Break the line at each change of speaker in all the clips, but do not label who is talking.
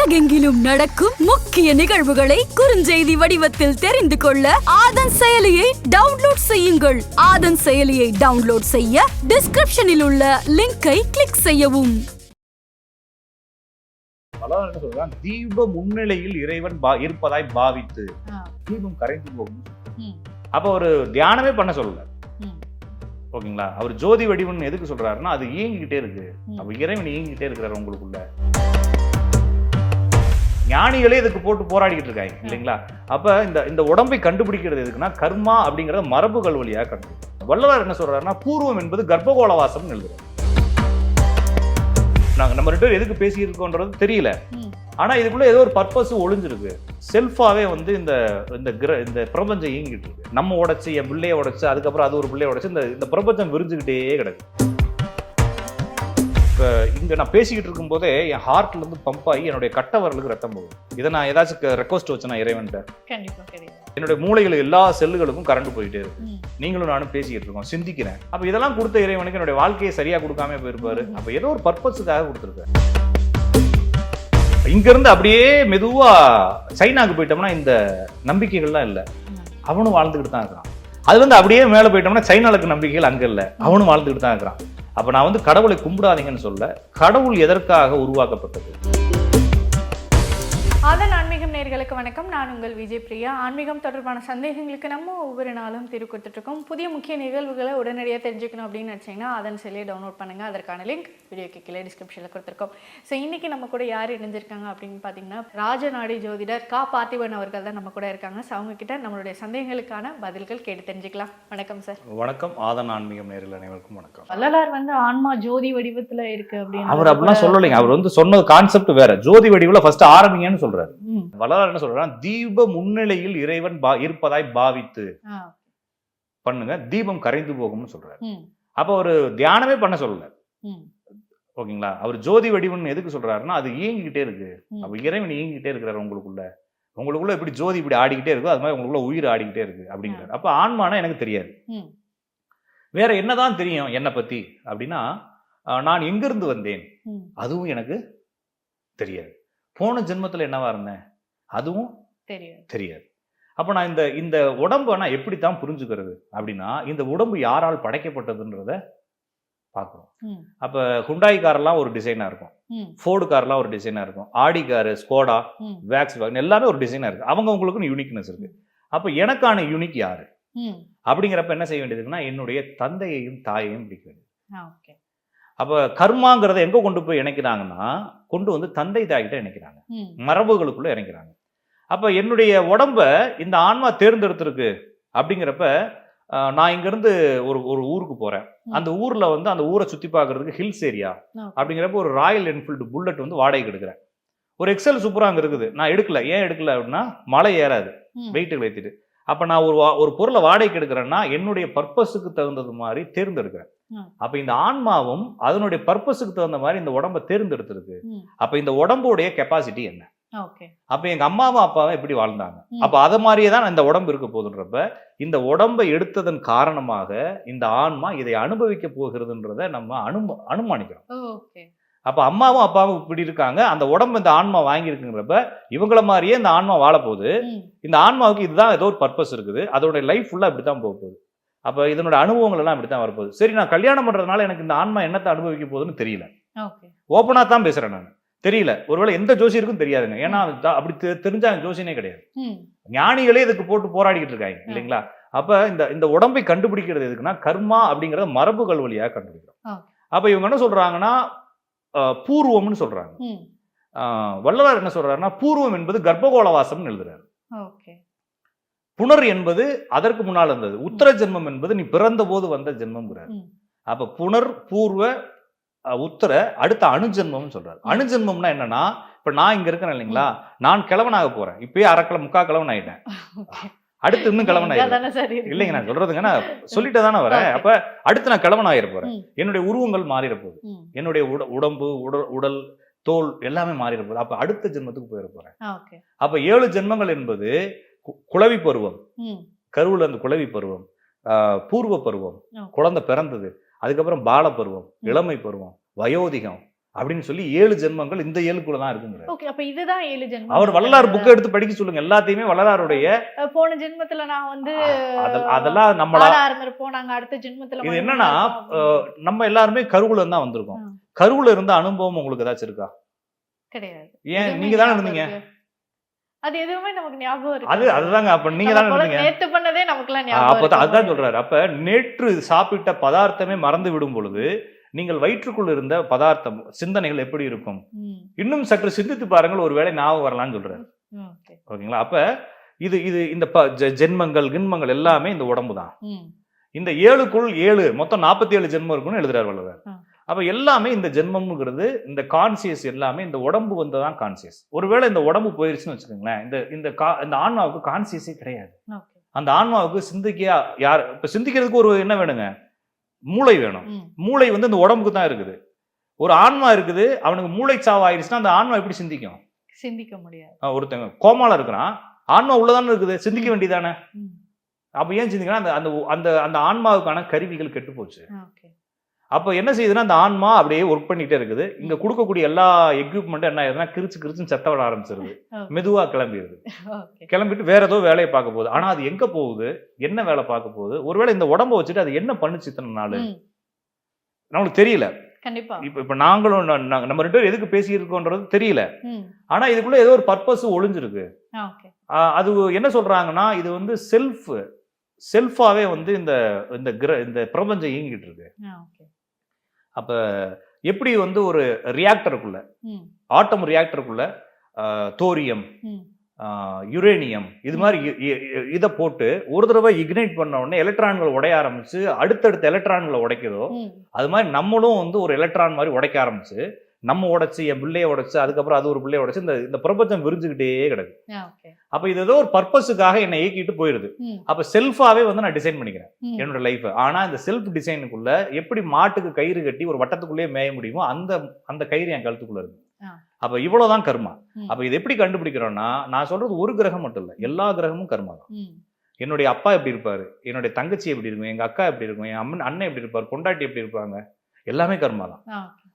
உலகெங்கிலும் நடக்கும் முக்கிய நிகழ்வுகளை குறுஞ்செய்தி வடிவத்தில் தெரிந்து கொள்ள ஆதன் செயலியை டவுன்லோட் செய்யுங்கள். ஆதன் செயலியை டவுன்லோட் செய்ய டிஸ்கிரிப்ஷனில் உள்ள லிங்கை கிளிக் செய்யவும்.
தீப முன்னிலையில் இறைவன் பா இருப்பதாய் பாவித்து. தீபம் கரைந்து போகும். அப்ப ஒரு தியானமே பண்ண சொல்லல. ஓகேங்களா? அவர் ஜோதி வடிவன் எதுக்கு சொல்றாருன்னா அது இயங்கிக்கிட்டே இருக்கு. அப்ப இறைவன் இயங்கிக்கிட்டே இருக்கிறாரு உங்களுக்குள்ள. ஞானிகளே இதுக்கு போட்டு போராடிக்கிட்டு இருக்காங்க இல்லைங்களா? அப்ப இந்த இந்த உடம்பை கண்டுபிடிக்கிறது எதுக்குன்னா கர்மா அப்படிங்கறத மரபுகள் வழியா கண்டுபிடிக்கும் வள்ளலார் என்ன சொல்றாருன்னா பூர்வம் என்பது கர்ப்பகோள வாசம்னு எழுதுறாரு. நாங்க நம்ம ரெண்டு பேரும் எதுக்கு பேசியிருக்கோன்றது தெரியல. ஆனா இதுக்குள்ள ஏதோ ஒரு பர்பஸ் ஒளிஞ்சிருக்கு. செல்ஃபாவே வந்து இந்த இந்த கிர இந்த பிரபஞ்சம் இயங்கிட்டு இருக்கு. நம்ம உடைச்சு என் பிள்ளைய உடைச்சு அதுக்கப்புறம் அது ஒரு பிள்ளைய உடைச்சு இந்த இந்த பிரபஞ்சம் விரிஞ்சுக்கிட்டே கிடக்கு. இப்போ இங்க நான் பேசிக்கிட்டு இருக்கும்போதே என் ஹார்ட்ல இருந்து பம்ப் ஆகி என்னுடைய கட்ட வரலுக்கு ரத்தம் போகும். இதை நான் ஏதாச்சும் ரெக்வஸ்ட் வச்சேன் நான் இறைவன்ட்ட. என்னுடைய மூளைகள் எல்லா செல்லுகளுக்கும் கரண்ட் போயிட்டே இருக்கு. நீங்களும் நானும் பேசிக்கிட்டு இருக்கோம். சிந்திக்கிறேன். அப்ப இதெல்லாம் கொடுத்த இறைவனுக்கு என்னுடைய வாழ்க்கையை சரியா கொடுக்காம போயிருப்பாரு. அப்ப ஏதோ ஒரு பர்பஸுக்காக கொடுத்துருக்காரு. இங்க இருந்து அப்படியே மெதுவா சைனாக்கு போயிட்டோம்னா இந்த நம்பிக்கைகள்லாம் இல்ல. அவனும் வாழ்ந்துகிட்டு தான் இருக்கிறான். அது வந்து அப்படியே மேல போயிட்டோம்னா சைனாலுக்கு நம்பிக்கைகள் அங்க இல்ல. அவனும் வாழ்ந்துகிட்டு தான் இருக்கிறான். அப்ப நான் வந்து கடவுளை கும்பிடாதீங்கன்னு சொல்ல கடவுள் எதற்காக உருவாக்கப்பட்டது?
அதனால் ஆன்மீகம் நேர்களுக்கு வணக்கம். நான் உங்கள் விஜய் பிரியா. ஆன்மீகம் தொடர்பான சந்தேகங்களுக்கு நம்ம ஒவ்வொரு நாளும் தீர்வு கொடுத்துட்ருக்கோம். புதிய முக்கிய நிகழ்வுகளை உடனடியாக தெரிஞ்சுக்கணும் அப்படின்னு நினச்சிங்கன்னா அதன் சிலையை டவுன்லோட் பண்ணுங்கள் அதற்கான லிங்க் வீடியோக்கு கீழே டிஸ்கிரிப்ஷனில் கொடுத்துருக்கோம். ஸோ இன்றைக்கி நம்ம கூட யார் இணைஞ்சிருக்காங்க அப்படின்னு பார்த்தீங்கன்னா ராஜநாடி ஜோதிடர் கா. பார்த்திபன் அவர்கள் தான் நம்ம கூட இருக்காங்க. ஸோ அவங்க கிட்ட நம்மளுடைய சந்தேகங்களுக்கான பதில்கள் கேட்டு தெரிஞ்சுக்கலாம். வணக்கம் சார்
வணக்கம். ஆதன் ஆன்மீகம் நேரில் அனைவருக்கும் வணக்கம்.
வள்ளலார் வந்து ஆன்மா ஜோதி வடிவத்துல இருக்கு அப்படின்னு
அவர் அப்படிலாம் சொல்லலைங்க. அவர் வந்து சொன்னது கான்செப்ட் வேற. ஜோதி வடிவுல ஃபர்ஸ்ட் ஆரம்பிங்கன்னு சொல்றாரு.
ம்.
வள்ளலார் என்ன சொல்றாரு தீப முன்னிலையில் இறைவன் பா இருப்பதாய் பாவித்து. பண்ணுங்க தீபம் கரைந்து போகும்னு சொல்றாரு. அப்ப ஒரு தியானமே பண்ண சொல்லல. ஓகேங்களா? அவர் ஜோதி வடிவன் எதுக்கு சொல்றாருன்னா அது இயங்கிக்கிட்டே இருக்கு. அப்ப இறைவன் இயங்கிக்கிட்டே இருக்கிறாரு உங்களுக்குள்ள. உங்களுக்குள்ள எப்படி ஜோதி இப்படி ஆடிக்கிட்டே இருக்கோ அது மாதிரி உங்களுக்குள்ள உயிர் ஆடிக்கிட்டே இருக்கு அப்படிங்கிறாரு. அப்ப ஆன்மானா எனக்கு தெரியாது. வேற என்னதான் தெரியும் என்னை பத்தி? அப்படின்னா நான் எங்கிருந்து வந்தேன். அதுவும் எனக்கு தெரியாது. போன ஜென்மத்துல என்னவா இருந்தேன்? அதுவும்
தெரியும்
தெரியாது. அப்ப நான் இந்த இந்த உடம்பை நான் எப்படித்தான் புரிஞ்சுக்கிறது அப்படின்னா இந்த உடம்பு யாரால் படைக்கப்பட்டதுன்றத பார்க்கணும்.
ம்.
அப்ப ஹுண்டாய் கார்லாம் ஒரு டிசைனா இருக்கும். ஃபோர்டு கார்லாம் ஒரு டிசைனா இருக்கும். Audi car Skoda. வேக்ஸ் எல்லாமே ஒரு டிசைனா இருக்கு. அவங்க உங்களுக்கு யூனிக்னஸ் இருக்கு. அப்ப எனக்கான யூனிக் யாரு. அப்படிங்கிறப்ப என்ன செய்ய வேண்டியதுன்னா என்னுடைய தந்தையையும் தாயையும் பிடிக்க வேண்டியது. அப்ப கர்மாங்கிறத எங்க கொண்டு போய் இணைக்கிறாங்கன்னா கொண்டு வந்து தந்தை தாய்கிட்ட இணைக்கிறாங்க. மரபுகளுக்குள்ள இறங்கிறாங்க அப்ப என்னுடைய உடம்ப இந்த ஆன்மா தேர்ந்தெடுத்திருக்கு அப்படிங்கிறப்ப நான் இங்க இருந்து ஒரு ஒரு ஊருக்கு போறேன்
ம்.
அந்த ஊர்ல வந்து அந்த ஊரை சுத்தி பார்க்கிறதுக்கு ஹில்ஸ் ஏரியா. அப்படிங்கிறப்ப ஒரு ராயல் என்ஃபீல்டு புல்லட் வந்து வாடகைக்கு எடுக்கிறேன் ஒரு எக்ஸல் சூப்பரா அங்க இருக்குது நான் எடுக்கல ஏன் எடுக்கல அப்படின்னா மழை ஏறாது
ம்.
வெயிட் ஏற்றிட்டு அப்ப நான் ஒரு வா- ஒரு பொருளை வாடகைக்கு எடுக்கிறேன்னா என்னுடைய பர்பஸுக்கு தகுந்தது மாதிரி தேர்ந்தெடுக்கிறேன். அப்ப இந்த ஆன்மாவும் அதனுடைய பர்பஸுக்கு தகுந்த மாதிரி இந்த உடம்ப தேர்ந்தெடுத்திருக்கு. அப்ப இந்த உடம்புடைய கெப்பாசிட்டி என்ன அப்ப எங்க அம்மாவும் அப்பாவும் எப்படி வாழ்ந்தாங்க. அப்ப அத மாதிரியே தான் இந்த உடம்பு இருக்க போகுதுன்றப்ப இந்த உடம்பை எடுத்ததன் காரணமாக இந்த ஆன்மா இதை அனுபவிக்க போகிறதுன்றத நம்ம அனும அனுமானிக்கிறோம். அப்ப அம்மாவும் அப்பாவும் இப்படி இருக்காங்க. அந்த உடம்பு இந்த ஆன்மா வாங்கியிருக்குங்கிறப்ப இவங்கள மாதிரியே இந்த ஆன்மா வாழ போகுது
ம்.
இந்த ஆன்மாவுக்கு இதுதான் ஏதோ ஒரு பர்பஸ் இருக்குது. அதோட லைஃப் ஃபுல்லா இப்படித்தான் போக போகுது அப்ப இதனோட அனுபவங்கள் எல்லாம் இப்படித்தான் வரப்போகுது. சரி நான் கல்யாணம் பண்றதுனால எனக்கு இந்த ஆன்மா என்னத்தை அனுபவிக்க போகுதுன்னு தெரியல. ஓப்பனா தான் பேசுறேன் நான். தெரியல. ஒருவேளை எந்த ஜோசியருக்கும் தெரியாதுங்க. ஏன்னா அப்படி தெரிஞ்சா ஜோசியனே கிடையாது. ஞானிகளே இதுக்கு போட்டு போராடிக்கிட்டு இருக்காங்க. இல்லைங்களா? அப்ப இந்த இந்த உடம்பை கண்டுபிடிக்கிறது எதுக்குன்னா கர்மா அப்படிங்கறத மரபுகள் வழியா கண்டுபிடிக்கிறோம். அப்ப இவங்க என்ன சொல்றாங்கன்னா பூர்வம்னு சொல்றாங்க. வள்ளலார் என்ன சொல்றாருன்னா பூர்வம் என்பது கர்ப்பகோள வாசம்னு எழுதுறாரு புனர் என்பது அதற்கு முன்னால் இருந்தது உத்தர ஜென்மம் என்பது நீ பிறந்த போது வந்த ஜென்மம்ங்கிறார். அப்ப புனர் பூர்வ உத்தர அடுத்த அணுஜென்மம்னு சொல்றாரு. அணுஜென்மம்னா என்னன்னா இப்ப நான் இங்க இருக்கேன் இல்லைங்களா? நான் கிழவனாக போறேன். இப்பயே அரைக்கிழ முக்கா கிழவன் ஆயிட்டேன் அடுத்து இன்னும் கிழவன் ஆயிடுறேன்
இருக்கு.
இல்லைங்க நான் சொல்றதுங்க நான் சொல்லிட்டு தானே வரேன். அப்ப அடுத்து நான் கிழவன் போறேன்.
ம்.
என்னுடைய உருவங்கள் மாறிட போகுது. என்னுடைய உட உடம்பு உடல் உடல் தோல் எல்லாமே மாறிட போகுது. அப்ப அடுத்த ஜென்மத்துக்கு போயிட போறேன்.
ஓகே.
அப்ப ஏழு ஜென்மங்கள் என்பது குளவி பருவம். கருவுல அந்த குளவி பருவம் பூர்வ பருவம். குழந்தை பிறந்தது. அதுக்கப்புறம் பால பருவம்
ம்.
இளமை பருவம் வயோதிகம் அப்படின்னு சொல்லி ஏழு ஜென்மங்கள் இந்த ஏழுக்குள்ள தான் இருக்குங்கிறார்
ஓகே அப்ப இதுதான் ஏழு ஜென்மம்
அவர் வள்ளலார் புக்கை எடுத்து படிக்க சொல்லுங்க எல்லாத்தையுமே வள்ளலாருடைய
போன ஜென்மத்துல நான் வந்து
அத- அதெல்லாம் நம்மளா
நாங்க அடுத்த ஜென்மத்துல
இது என்னன்னா. நம்ம எல்லாருமே கருவுல தான் வந்திருக்கோம். கருவுல இருந்த அனுபவம் உங்களுக்கு ஏதாச்சும் இருக்கா
கிடையாது
ஏன் நீங்க தானே இருந்தீங்க.
அது எதுவுமே நமக்கு ஞாபகம் இருக்கு
அது அதுதாங்க. அப்ப நீங்க தானே
நேத்து பண்ணதே நமக்குலாம் ஞாபகம் இருக்கு.
அதுதான் சொல்றாரு. அப்ப நேற்று சாப்பிட்ட பதார்த்தமே மறந்து விடும் பொழுது நீங்கள் வயிற்றுக்குள் இருந்த பதார்த்தம் சிந்தனைகள் எப்படி இருக்கும்? இன்னும் சற்று சிந்தித்து பாருங்கள். ஒருவேளை ஞாபகம் வரலாம்னு சொல்றாரு. ஓகேங்களா? அப்ப இது இது இந்த ஜென்மங்கள் கின்மங்கள் எல்லாமே இந்த உடம்பு தான் இந்த ஏழுக்குள் ஏழு மொத்தம் நாற்பத்தி ஏழு ஜென்மம் இருக்கும்னு எழுதுறாரு வள்ளுவர்.
ஆ.
அப்ப எல்லாமே இந்த ஜென்மம்ங்கிறது இந்த கான்சியஸ் எல்லாமே இந்த உடம்பு வந்ததான் கான்சியஸ் ஒருவேளை இந்த உடம்பு போயிருச்சுன்னு வச்சுக்கோங்களேன் இந்த இந்த கா- இந்த ஆன்மாவுக்கு கான்சியஸே கிடையாது. அந்த ஆன்மாவுக்கு சிந்திக்க யார் இப்ப சிந்திக்கிறதுக்கு ஒரு என்ன வேணுங்க? மூளை வேணும். மூளை வந்து இந்த உடம்புக்கு தான் இருக்குது. ஒரு ஆன்மா இருக்குது அவனுக்கு மூளை சாவு ஆயிடுச்சுன்னா அந்த ஆன்மா எப்படி சிந்திக்கும்?
சிந்திக்க முடியாது.
ஒருத்தங்க கோமால இருக்கிறான். ஆன்மா உள்ளதானே இருக்குது? சிந்திக்க வேண்டியதானே? அப்ப ஏன் சிந்திக்கணும் அந்த அந்த அந்த ஆன்மாவுக்கான கருவிகள் கெட்டு போச்சு. அப்ப என்ன செய்யுதுன்னா அந்த ஆன்மா அப்படியே ஒர்க் பண்ணிட்டே இருக்குது. இங்க கொடுக்கக்கூடிய எல்லா எக்யூப்மெண்ட்டும் என்ன ஆயிருதுன்னா கிரிச்சு கிரிச்சுன்னு செத்த விட ஆரம்பிச்சிருது.
Okay.
மெதுவா கிளம்பிடுது. கிளம்பிட்டு வேற ஏதோ வேலையை பார்க்க போகுது. ஆனா அது எங்க போகுது? என்ன வேலை பார்க்க போகுது? ஒருவேளை இந்த உடம்ப வச்சுட்டு அது என்ன பண்ணுச்சு இத்தனை நாள்? நம்மளுக்கு தெரியல.
கண்டிப்பா.
இப்ப இப்ப நாங்களும் நம்ம ரெண்டு பேரும் எதுக்கு பேசியிருக்கோன்றது தெரியல. ஆனா இதுக்குள்ள ஏதோ ஒரு பர்பஸ் ஒளிஞ்சிருக்கு. அது என்ன சொல்றாங்கன்னா இது வந்து செல்ஃப் செல்ஃபாவே வந்து இந்த இந்த கிர இந்த பிரபஞ்சம் இயங்கிட்டு இருக்கு. அப்ப எப்படி வந்து ஒரு ரியாக்டருக்குள்ள ஆட்டம் ரியாக்டருக்குள்ள தோரியம் யுரேனியம் இது மாதிரி இதை போட்டு ஒரு தடவை இக்னைட் பண்ண உடனே எலக்ட்ரான்கள் உடைய ஆரம்பிச்சு அடுத்தடுத்த எலக்ட்ரான்களை உடைக்குதோ அது மாதிரி நம்மளும் வந்து ஒரு எலக்ட்ரான் மாதிரி உடைக்க ஆரம்பிச்சு நம்ம உடைச்சு என் பிள்ளைய உடைச்சு அதுக்கப்புறம் அது ஒரு பிள்ளைய உடைச்சு இந்த இந்த பிரபஞ்சம் விரிஞ்சுக்கிட்டே கிடக்கு. அப்ப இது ஏதோ ஒரு பர்பஸுக்காக என்னை இயக்கிட்டு போயிருது. அப்ப செல்ஃபாவே வந்து நான் டிசைன் பண்ணிக்கிறேன் என்னோட லைஃப். ஆனா இந்த செல்ஃப் டிசைனுக்குள்ள எப்படி மாட்டுக்கு கயிறு கட்டி ஒரு வட்டத்துக்குள்ளேயே மேய முடியுமோ அந்த அந்த கயிறு என் கழுத்துக்குள்ள இருக்கு. அப்ப இவ்வளவுதான் கர்மா. அப்ப இது எப்படி கண்டுபிடிக்கிறோம்னா நான் சொல்றது ஒரு கிரகம் மட்டும் இல்ல எல்லா கிரகமும் கர்மா தான். என்னுடைய அப்பா எப்படி இருப்பாரு? என்னுடைய தங்கச்சி எப்படி இருக்கும்? எங்க அக்கா எப்படி இருக்கும்? என் அம்மன் அண்ணன் எப்படி இருப்பார்? பொண்டாட்டி எப்படி இருப்பாங்க? எல்லாமே கர்மா தான்.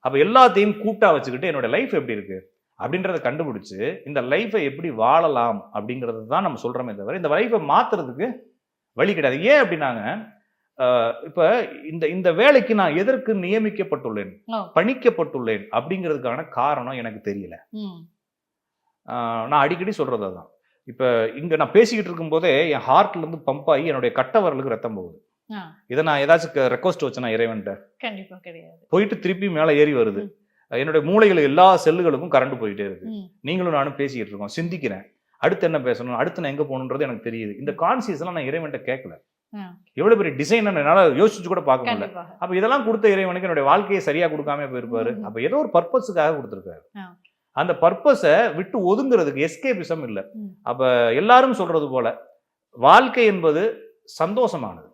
அப்ப எல்லாத்தையும் கூட்டா வச்சுக்கிட்டு என்னோட லைஃப் எப்படி இருக்கு? அப்படின்றத கண்டுபிடிச்சு இந்த லைஃபை எப்படி வாழலாம் அப்படிங்கிறது தான் நம்ம சொல்றோமே தவிர இந்த லைஃபை மாத்துறதுக்கு வழி கிடையாது. ஏன் அப்படின்னாங்க இப்ப இந்த இந்த வேலைக்கு நான் எதற்கு நியமிக்கப்பட்டுள்ளேன்? பணிக்கப்பட்டுள்ளேன் அப்படிங்கிறதுக்கான காரணம் எனக்கு தெரியல. நான் அடிக்கடி சொல்றது அதான். இப்ப இங்க நான் பேசிக்கிட்டு இருக்கும்போதே என் ஹார்ட்ல இருந்து பம்ப் ஆகி என்னுடைய கட்ட வரலுக்கு ரத்தம் போகுது. இதை நான் ஏதாச்சும் ரெக்வஸ்ட் வச்சேன் இறைவன்ட்ட.
கண்டிப்பா கிடையாது.
போயிட்டு திருப்பி மேலே ஏறி வருது. என்னுடைய மூளைகள் எல்லா செல்லுகளுக்கும் கரண்ட் போயிட்டே இருக்கு. நீங்களும் நானும் பேசிக்கிட்டு இருக்கோம். சிந்திக்கிறேன். அடுத்து என்ன பேசணும்? அடுத்து நான் எங்க போகணுன்றது எனக்கு தெரியுது. இந்த கான்சியஸ் எல்லாம் நான் இறைவன்ட்ட கேட்கல. எவ்வளவு பெரிய டிசைன் என்னால யோசிச்சு கூட பார்க்க முடியல. அப்ப இதெல்லாம் கொடுத்த இறைவனுக்கு என்னுடைய வாழ்க்கையை சரியா கொடுக்காம போயிருப்பாரு. அப்ப ஏதோ ஒரு பர்பஸுக்காக கொடுத்துருக்காரு. அந்த பர்பஸை விட்டு ஒதுங்குறதுக்கு எஸ்கேபிசம் இல்ல. அப்ப எல்லாரும் சொல்றது போல வாழ்க்கை என்பது சந்தோஷமானது.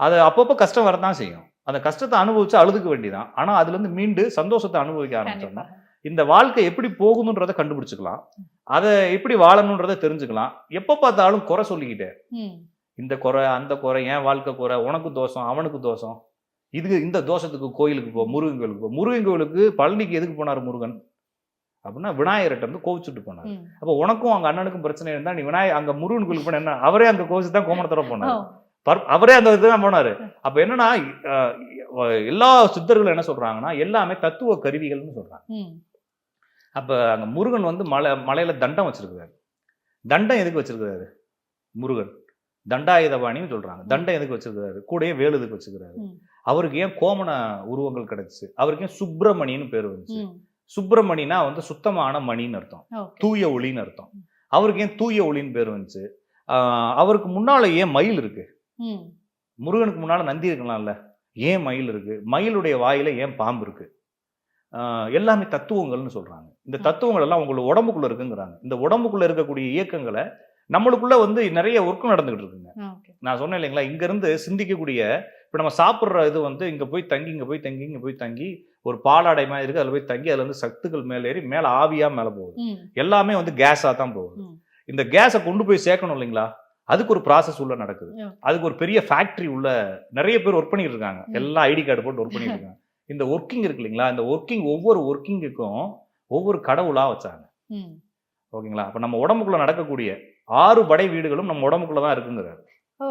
அது அப்பப்போ கஷ்டம் வரதான் செய்யும். அந்த கஷ்டத்தை அனுபவிச்சு அழுதுக்க வேண்டியதான் ஆனா அதுல இருந்து மீண்டு சந்தோஷத்தை அனுபவிக்க ஆரம்பிச்சோம்னா இந்த வாழ்க்கை எப்படி போகணுன்றதை கண்டுபிடிச்சுக்கலாம். அதை எப்படி வாழணுன்றதை தெரிஞ்சுக்கலாம். எப்ப பார்த்தாலும் குறை சொல்லிக்கிட்டே.
ம்,
இந்த குறை அந்த குறை என் வாழ்க்கை குறை உனக்கு தோஷம் அவனுக்கு தோஷம். இதுக்கு இந்த தோஷத்துக்கு கோயிலுக்கு போ முருகன் கோயிலுக்கு போ. முருகன் கோயிலுக்கு பழனிக்கு எதுக்கு போனார் முருகன்? அப்படின்னா விநாயகர்கிட்ட இருந்து கோவிச்சுட்டு போனார். அப்போ உனக்கும் அங்க அண்ணனுக்கும் பிரச்சனை இருந்தா நீ விநாயகர் அங்க முருகன் கோயிலுக்கு போன என்ன? அவரே அங்க கோவிச்சு தான் கோமணத்தோட போனார். அவரே அந்த இதுதான் போனாரு. அப்ப என்னன்னா எல்லா சித்தர்களும் என்ன சொல்றாங்கன்னா எல்லாமே தத்துவ கருவிகள்னு சொல்றாங்க. அப்ப அங்க முருகன் வந்து மலை மலையில தண்டம் வச்சிருக்காரு தண்டம் எதுக்கு வச்சிருக்காரு முருகன். தண்டாயுதபாணின்னு சொல்றாங்க. தண்டம் எதுக்கு வச்சிருக்காரு கூடயே வேலு எதுக்கு வச்சிருக்காரு
ம்.
அவருக்கு ஏன் கோமண உருவங்கள் கிடைச்சு? அவருக்கு ஏன் சுப்பிரமணின்னு பேர் வந்துச்சு? சுப்பிரமணினா வந்து சுத்தமான மணின்னு அர்த்தம். தூய ஒளின்னு அர்த்தம். அவருக்கு ஏன் தூய ஒளின்னு பேர் வந்துச்சு? அவருக்கு முன்னால ஏன் மயில் இருக்கு? முருகனுக்கு முன்னால நந்தி இருக்கலாம்ல. ஏன் மயில் இருக்கு? மயிலுடைய வாயில ஏன் பாம்பு இருக்கு? எல்லாமே தத்துவங்கள்னு சொல்றாங்க. இந்த தத்துவங்கள் எல்லாம் உங்களோட உடம்புக்குள்ள இருக்குங்கிறாங்க. இந்த உடம்புக்குள்ள இருக்கக்கூடிய இயக்கங்களை நம்மளுக்குள்ள வந்து நிறைய ஒர்க் நடந்துகிட்டு இருக்குங்க. நான் சொன்னேன் இல்லைங்களா? இங்க இருந்து சிந்திக்கக்கூடிய இப்ப நம்ம சாப்பிடுற இது வந்து இங்க போய் தங்கி இங்க போய் தங்கி இங்க போய் தங்கி ஒரு பாலாடை மாதிரி இருக்கு அதுல போய் தங்கி அதுல இருந்து சத்துக்கள் மேல ஏறி மேல ஆவியா மேல போகுது. எல்லாமே வந்து கேஸா தான் போகுது. இந்த கேஸை கொண்டு போய் சேர்க்கணும் இல்லைங்களா? அதுக்கு ஒரு ப்ராசஸ் உள்ள நடக்குது. அதுக்கு ஒரு பெரிய ஃபேக்டரி உள்ள நிறைய பேர் ஒர்க் பண்ணிட்டு இருக்காங்க.
ம்.
எல்லாம் ஐடி கார்டு போட்டு ஒர்க் பண்ணிட்டு இருக்காங்க. இந்த ஒர்க்கிங் இருக்கு இல்லைங்களா? இந்த ஒர்க்கிங் ஒவ்வொரு ஒர்க்கிங்குக்கும் ஒவ்வொரு கடவுளா வச்சாங்க. ஓகேங்களா? அப்ப நம்ம உடம்புக்குள்ள நடக்கக்கூடிய ஆறு படை வீடுகளும் நம்ம உடம்புக்குள்ள தான் இருக்குங்கிறாரு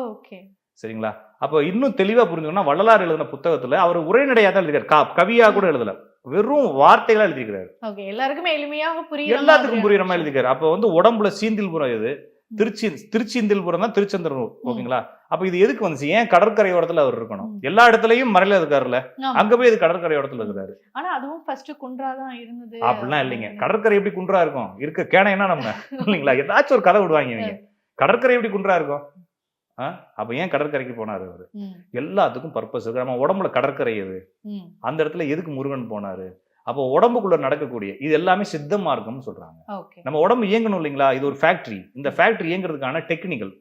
ஓகே
சரிங்களா? அப்போ இன்னும் தெளிவா புரிஞ்சுக்கணும்னா வள்ளலார் எழுதின புத்தகத்துல அவர் உரைநடையா தான் எழுதிருக்காரு கா- கவியா கூட எழுதல. வெறும் வார்த்தைகளா எழுதியிருக்கிறாரு.
ஓகே எல்லாருக்குமே எளிமையாக புரியுற
எல்லாத்துக்கும் புரியுற மாதிரி. எழுதிருக்காரு அப்போ வந்து உடம்புல சீந்தில்புரம் எது? திருச்சி திருச்சிந்தில்புரம் தான் திருச்செந்தூர் ஓகேங்களா? அப்ப இது எதுக்கு வந்துச்சு? ஏன் கடற்கரையோரத்துல அவர் இருக்கணும். எல்லா இடத்துலயும் மறையில இருக்காருல்ல. அங்க போய் இது கடற்கரையோரத்துல இருக்கிறாரு
ஆனா அதுவும் ஃபர்ஸ்ட் குன்றா தான் இருந்தது.
அப்படிலாம் இல்லைங்க. கடற்கரை எப்படி குன்றா இருக்கும்? இருக்க கேனைனா நம்ம? இல்லைங்களா? ஏதாச்சும் ஒரு கதை விடுவாங்க இவங்க. கடற்கரை எப்படி குன்றா இருக்கும்? அப்ப ஏன் கடற்கரைக்கு போனாரு அவரு? எல்லாத்துக்கும் பர்பஸ் இருக்கு. நம்ம உடம்புல கடற்கரை எது? அந்த இடத்துல எதுக்கு முருகன் போனாரு? அப்போ உடம்புக்குள்ள நடக்கக்கூடிய இது எல்லாமே சித்த மார்க்கம்னு சொல்றாங்க. நம்ம உடம்பு இயங்கணும் இல்லைங்களா? இது ஒரு ஃபேக்டரி இந்த ஃபேக்டரி இயங்குறதுக்கான டெக்னிக்கல்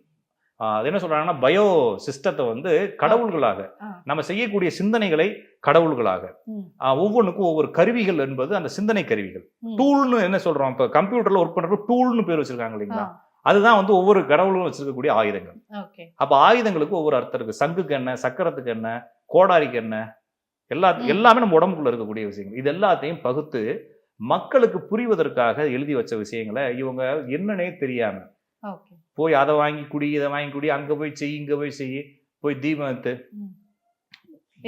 அது என்ன சொல்றாங்கன்னா பயோ சிஸ்டத்தை வந்து கடவுள்களாக. நம்ம செய்யக்கூடிய சிந்தனைகளை கடவுள்களாக. ஒவ்வொன்றுக்கும் ஒவ்வொரு கருவிகள் என்பது அந்த சிந்தனை கருவிகள். டூல்னு என்ன சொல்றோம்? இப்போ கம்ப்யூட்டர்ல ஒர்க் பண்றப்ப டூல்னு பேர் வச்சிருக்காங்க இல்லைங்களா? அதுதான் வந்து ஒவ்வொரு கடவுளும் வச்சிருக்கக்கூடிய ஆயுதங்கள். அப்ப ஆயுதங்களுக்கு ஒவ்வொரு அர்த்தம் இருக்கு. சங்குக்கு என்ன சக்கரத்துக்கு என்ன கோடாரிக்கு என்ன எல்லா. எல்லாமே நம்ம உடம்புக்குள்ள இருக்கக்கூடிய விஷயங்கள். இது எல்லாத்தையும் பகுத்து மக்களுக்கு புரிவதற்காக எழுதி வச்ச விஷயங்களை இவங்க என்னன்னே தெரியாம போய் அதை வாங்கி குடி இதை வாங்கி குடி அங்க போய் செய் இங்க போய் செய் போய் தீபம் ஏத்து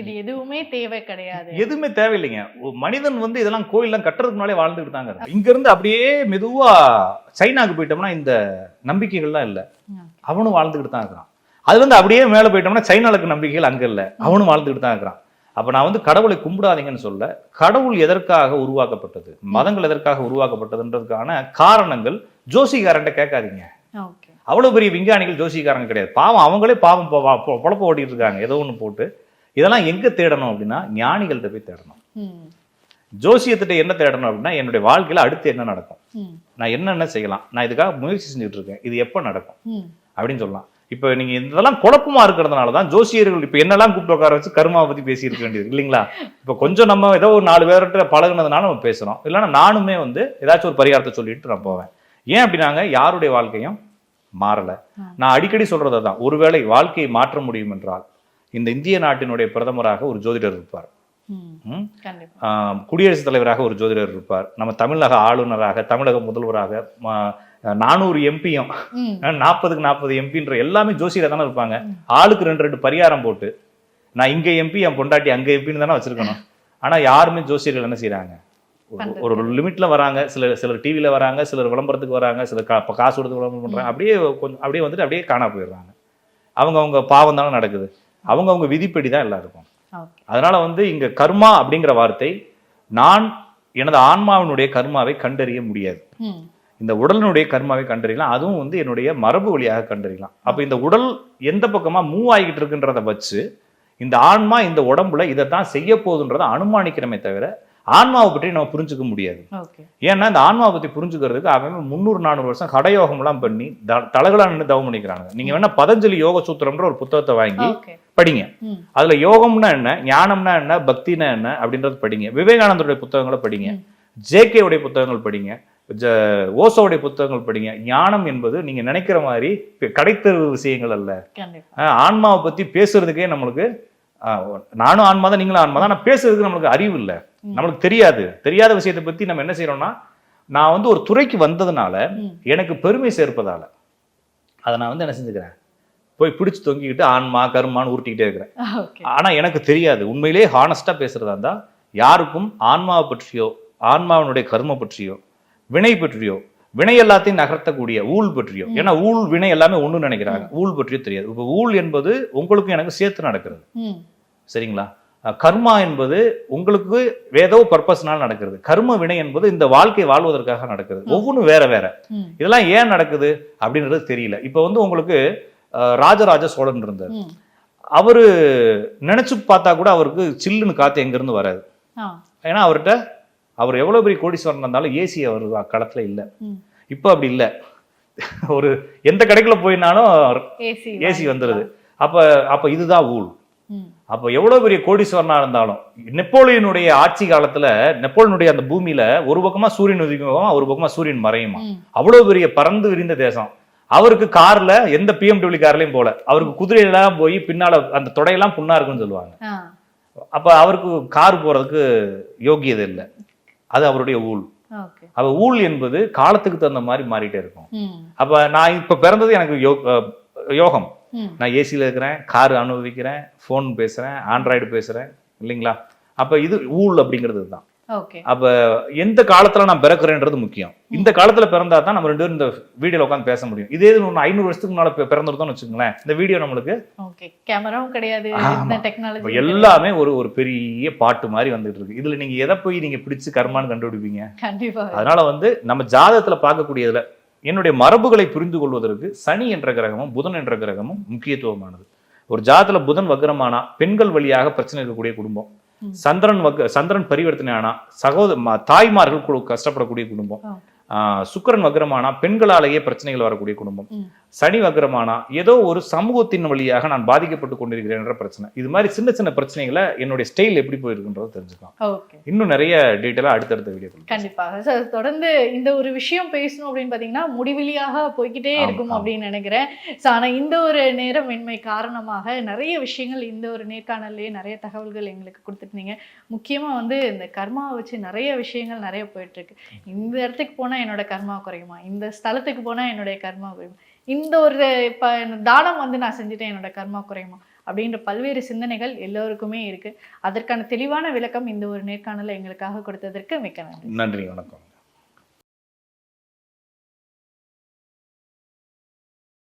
இது எதுவுமே தேவை கிடையாது.
எதுவுமே தேவையில்லைங்க. மனிதன் வந்து இதெல்லாம் கோயில்லாம் கட்டுறதுக்கு முன்னாலே வாழ்ந்துட்டு தாங்க இருக்கான். இங்க இருந்து அப்படியே மெதுவா சைனாக்கு போயிட்டோம்னா இந்த நம்பிக்கைகள்லாம் இல்ல. அவனும் வாழ்ந்துக்கிட்டு தான் இருக்கிறான். அது வந்து அப்படியே மேலே போயிட்டோம்னா சைனாலுக்கு நம்பிக்கைகள் அங்க இல்ல. அவனும் வாழ்ந்துக்கிட்டு தான் இருக்கிறான். அப்ப நான் வந்து கடவுளை கும்பிடாதீங்கன்னு சொல்ல கடவுள் எதற்காக உருவாக்கப்பட்டது? மதங்கள் எதற்காக உருவாக்கப்பட்டதுன்றதுக்கான காரணங்கள் ஜோசிகாரன்ட்ட கேட்காதீங்க. அவ்வளவு பெரிய விஞ்ஞானிகள் ஜோசிக்காரங்க கிடையாது. பாவம் அவங்களே பாவம் பொழப்ப ஓட்டிட்டு இருக்காங்க. ஏதோ ஒன்று போட்டு. இதெல்லாம் எங்க தேடணும் அப்படின்னா ஞானிகள்கிட்ட போய் தேடணும். ஜோசியத்திட்ட என்ன தேடணும் அப்படின்னா என்னுடைய வாழ்க்கையில அடுத்து என்ன நடக்கும்? நான் என்னென்ன செய்யலாம்? நான் இதுக்காக முயற்சி செஞ்சுட்டு இருக்கேன். இது எப்போ நடக்கும்? அப்படின்னு சொல்லலாம். இப்போ நீங்க இதெல்லாம் குழப்பமா இருக்கிறதுனால தான் ஜோசியர்கள் இப்போ என்னெல்லாம் கூப்பிட்டு உட்கார வச்சு கருமாவை பத்தி பேசி இருக்க வேண்டியது இல்லைங்களா? இப்போ கொஞ்சம் நம்ம ஏதோ ஒரு நாலு பேர்கிட்ட பழகுனதுனால நம்ம பேசுறோம். இல்லைன்னா நானுமே வந்து ஏதாச்சும் ஒரு பரிகாரத்தை சொல்லிட்டு நான் போவேன். ஏன் அப்படின்னாங்க யாருடைய வாழ்க்கையும் மாறல. நான் அடிக்கடி சொல்றது தான் ஒருவேளை வாழ்க்கையை மாற்ற முடியும் என்றால். இந்த இந்திய நாட்டினுடைய பிரதமராக ஒரு ஜோதிடர் இருப்பார். குடியரசுத் தலைவராக ஒரு ஜோதிடர் இருப்பார். நம்ம தமிழக ஆளுநராக தமிழக முதல்வராக நானூறு எம்பியும் நாற்பதுக்கு நாற்பது எம்பின்ற எல்லாமே ஜோசியரா தானே இருப்பாங்க. ஆளுக்கு ரெண்டு ரெண்டு பரிகாரம் போட்டு நான் இங்க எம்பி என் பொண்டாட்டி அங்க எம்பின்னு தானே வச்சிருக்கணும். ஆனா யாருமே ஜோசியர்கள் என்ன செய்றாங்க? ஒரு- லிமிட்ல வராங்க. சிலர் சிலர் டிவில வராங்க சிலர் விளம்பரத்துக்கு வராங்க சிலர் காசு கொடுத்து விளம்பரம் பண்றாங்க. அப்படியே கொஞ்சம் அப்படியே வந்துட்டு அப்படியே காணா போயிடுறாங்க. அவங்க அவங்க பாவம் தானே நடக்குது. அவங்க அவங்க விதிப்படி தான் எல்லாம் இருக்கும்
ஓகே
அதனால வந்து இங்க கர்மா அப்படிங்கிற வார்த்தை நான் எனது ஆன்மாவினுடைய கர்மாவை கண்டறிய முடியாது. இந்த உடலினுடைய கர்மாவை கண்டறியலாம் அதுவும் வந்து என்னுடைய மரபு வழியாக கண்டறியலாம். அப்ப இந்த உடல் எந்த பக்கமா மூவ் ஆகிட்டு இருக்குன்றத வச்சு இந்த ஆன்மா இந்த உடம்புல இதைத்தான் செய்ய போகுதுன்றதை அனுமானிக்கிறமே தவிர ஆன்மாவை பற்றி நம்ம புரிஞ்சுக்க முடியாது. ஏன்னா இந்த ஆன்மாவை பத்தி புரிஞ்சுக்கிறதுக்கு அவன் முந்நூறு நானூறு வருஷம் கடயோகம் எல்லாம் பண்ணி த- தலகளா நின்று தவம் பண்ணிக்கிறாங்க. நீங்க வேணா பதஞ்சலி யோக சூத்திரம்ன்ற ஒரு புத்தகத்தை வாங்கி படிங்க. அதுல யோகம்னா என்ன? ஞானம்னா என்ன? பக்தினா என்ன? அப்படின்றது படிங்க. விவேகானந்தருடைய புத்தகங்களை படிங்க. ஜேகே உடைய புத்தகங்கள் படிங்க. ஓசோவுடைய புத்தகங்கள் படிங்க. ஞானம் என்பது நீங்க நினைக்கிற மாதிரி கடைத்தெரு விஷயங்கள் அல்ல. ஆன்மாவை பத்தி பேசுறதுக்கே நம்மளுக்கு நானும் ஆன்மா தான் நீங்களும் ஆன்மா தான் பேசுறதுக்கு நம்மளுக்கு அறிவு இல்ல. நம்மளுக்கு தெரியாது. தெரியாத விஷயத்தை பத்தி நம்ம என்ன செய்யறோம்னா நான் வந்து ஒரு துறைக்கு வந்ததுனால எனக்கு பெருமை சேர்ப்பதால. அதை நான் வந்து என்ன செஞ்சுக்கிறேன்? போய் பிடிச்சு தொங்கிக்கிட்டு ஆன்மா கருமான்னு உருட்டிக்கிட்டே இருக்கிறேன்.
ஓகே.
ஆனா எனக்கு தெரியாது. உண்மையிலேயே ஹானஸ்டா பேசுறதா இருந்தா யாருக்கும் ஆன்மாவை பற்றியோ ஆன்மாவினுடைய கர்ம பற்றியோ வினை பற்றியோ வினை எல்லாத்தையும் நகர்த்தக்கூடிய ஊழ் பற்றியோ ஏன்னா ஊழ் வினை எல்லாமே ஒண்ணு நினைக்கிறாங்க. ஊழ் பற்றியோ தெரியாது. இப்போ ஊழ் என்பது உங்களுக்கும் எனக்கு சேர்த்து நடக்கிறது. சரிங்களா? கர்மா என்பது உங்களுக்கு ஏதோ பர்பஸ்னால நடக்கிறது. கர்ம வினை என்பது இந்த வாழ்க்கை வாழ்வதற்காக நடக்குது ஒவ்வொன்றும் வேற வேற. இதெல்லாம் ஏன் நடக்குது? அப்படின்றது தெரியல. இப்போ வந்து உங்களுக்கு ராஜராஜ சோழன் இருந்தார். அவரு நினைச்சு பார்த்தா கூட அவருக்கு சில்லுன்னு காத்து எங்க இருந்து வராது ஏன்னா அவர்கிட்ட அவர் எவ்வளவு பெரிய கோடீஸ்வரன் இருந்தாலும் ஏசி அவர் களத்துல இல்ல. இப்போ அப்படி இல்ல. ஒரு எந்த கடைக்குள்ள போயினாலும்
ஏசி
வந்துருது. அப்ப அப்ப இதுதான் ஊழ். அப்ப எவ்வளவு பெரிய கோடீஸ்வரனா இருந்தாலும் நெப்போலியனுடைய ஆட்சி காலத்துல நெப்போலியனுடைய அந்த பூமியில ஒரு பக்கமா சூரியன் உதிக்குமா ஒரு பக்கமா சூரியன் மறையுமா?
ம்.
அவ்வளவு பெரிய பறந்து விரிந்த தேசம். அவருக்கு கார்ல எந்த பிஎம்டபிள்யூ கார்லயும் போல. அவருக்கு குதிரையெல்லாம் போய் பின்னால அந்த தொடையெல்லாம் புண்ணா இருக்குன்னு சொல்லுவாங்க. அப்ப அவருக்கு கார் போறதுக்கு யோகியதை இல்லை. அது அவருடைய ஊழ். அப்ப ஊழ் என்பது காலத்துக்கு தகுந்த மாதிரி மாறிட்டே இருக்கும். அப்ப நான் இப்ப பிறந்தது எனக்கு யோகம். நான் ஏசியில் இருக்கிறேன் கார் அனுபவிக்கிறேன் ஃபோன் பேசுறேன் ஆண்ட்ராய்டு பேசுறேன் இல்லைங்களா? அப்ப இது ஊழ் அப்படிங்கிறது தான். அப்ப எந்த காலத்துல நான் பிறக்கிறேன்றது முக்கியம். இந்த காலத்துல பிறந்தா தான் நம்ம ரெண்டு பேரும் இந்த வீடியோல உட்காந்து பேச முடியும். இதே இது ஒன்று ஐநூறு வருஷத்துக்கு முன்னால பிறந்திருந்தோம்னு வச்சுக்கோங்களேன் இந்த வீடியோ நம்மளுக்கு
கேமராவும் கிடையாது.
எல்லாமே ஒரு ஒரு பெரிய பாட்டு மாதிரி வந்துட்டு இருக்கு. இதுல நீங்க எதை போய் நீங்க பிடிச்சு கர்மான்னு கண்டுபிடிப்பீங்க?
கண்டிப்பா.
அதனால வந்து நம்ம ஜாதகத்துல பார்க்கக்கூடியதுல என்னுடைய மரபுகளை புரிந்து கொள்வதற்கு சனி என்ற கிரகமும் புதன் என்ற கிரகமும் முக்கியத்துவமானது. ஒரு ஜாதத்துல புதன் வக்ரமானா பெண்கள் வழியாக பிரச்சனை இருக்கக்கூடிய குடும்பம். சந்திரன் வக் சந்திரன் பரிவர்த்தனை ஆனா சகோதர தாய்மார்கள் கஷ்டப்படக்கூடிய குடும்பம். சுக்கிரன் வக்ரமானா பெண்களாலேயே பிரச்சனைகள் வரக்கூடிய குடும்பம். சனி வக்ரமானா ஏதோ ஒரு சமூகத்தின் வழியாக நான் பாதிக்கப்பட்டு கொண்டிருக்கிறேன் என்ற பிரச்சனை. இது மாதிரி சின்ன சின்ன பிரச்சனைகளை என்னுடைய ஸ்டைல் எப்படி போயிருக்குன்றதை தெரிஞ்சுக்கலாம்.
ஓகே.
இன்னும் நிறைய டீட்டெயிலாக அடுத்தடுத்த வீடியோ
கண்டிப்பாக. சார் தொடர்ந்து இந்த ஒரு விஷயம் பேசணும் அப்படின்னு பார்த்தீங்கன்னா முடிவிலியாக போய்க்கிட்டே
ஆமா,
இருக்கும். அப்படின்னு நினைக்கிறேன். ஸோ ஆனால் இந்த ஒரு நேரமின்மை காரணமாக நிறைய விஷயங்கள் இந்த ஒரு நேர்காணல்லையே நிறைய தகவல்கள் எங்களுக்கு கொடுத்துருந்தீங்க. முக்கியமாக வந்து இந்த கர்மாவை வச்சு நிறைய விஷயங்கள் நிறைய போயிட்டு இருக்கு. இந்த இடத்துக்கு போனால் என்னோட கர்மா குறையுமா? இந்த ஸ்தலத்துக்கு போனால் என்னுடைய கர்மா குறையுமா? இந்த ஒரு இப்போ தானம் வந்து நான் செஞ்சுட்டேன் என்னோட கர்மா குறையுமா? அப்படின்ற பல்வேறு சிந்தனைகள் எல்லோருக்குமே இருக்கு. அதற்கான தெளிவான விளக்கம் இந்த ஒரு நேர்காணலை எங்களுக்காக கொடுத்ததற்கு மிக்க நன்றி.
நன்றி வணக்கம்.